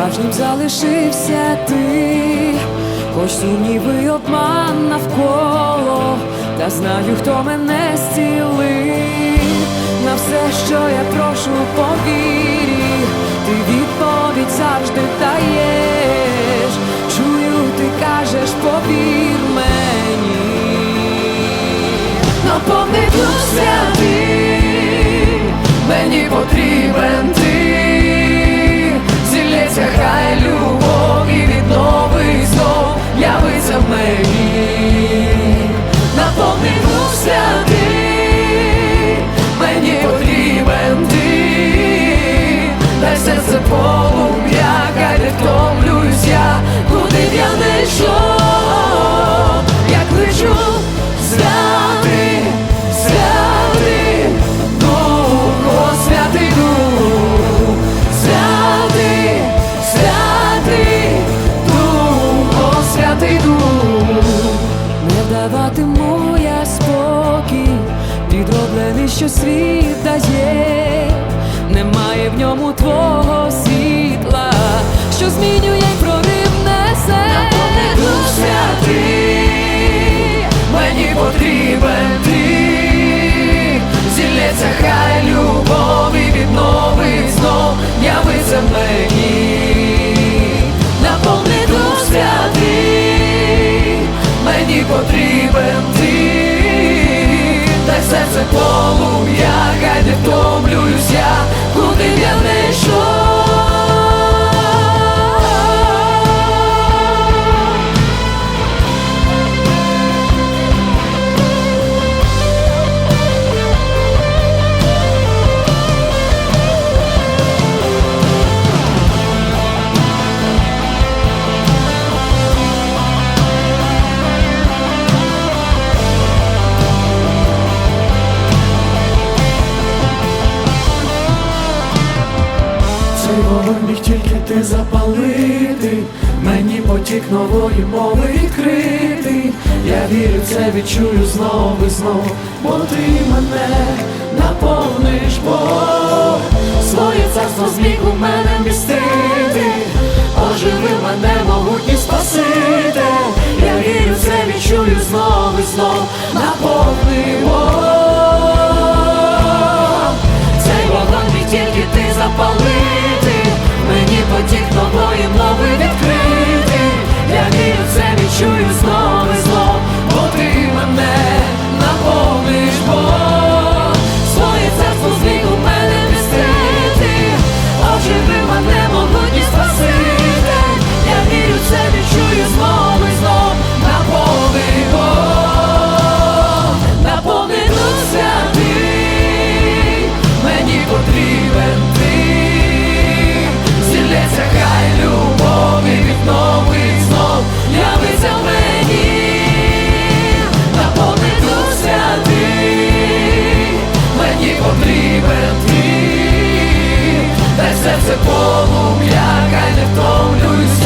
справжнім залишився ти, хоч сумніви обман навколо, та знаю, хто мене зцілив. На все, що я прошу, повірі, ти відповідь завжди даєш. Чую, ти кажеш, повір мені. Наповни дух святий, мені потрібен я не йшов, я кличу святий, святий, Дух, святий Дух, святий, святий, Дух, святий Дух, не даватиму я спокій, підроблений, що світ дає, немає в ньому твого світла, вогонь міг тільки ти запалити, мені потік нової мови відкрити. Я вірю, це відчую знову і знов, бо ти мене наповниш Бог, своє царство зміг у мене містити, серце полум'я, хай не втомлююсь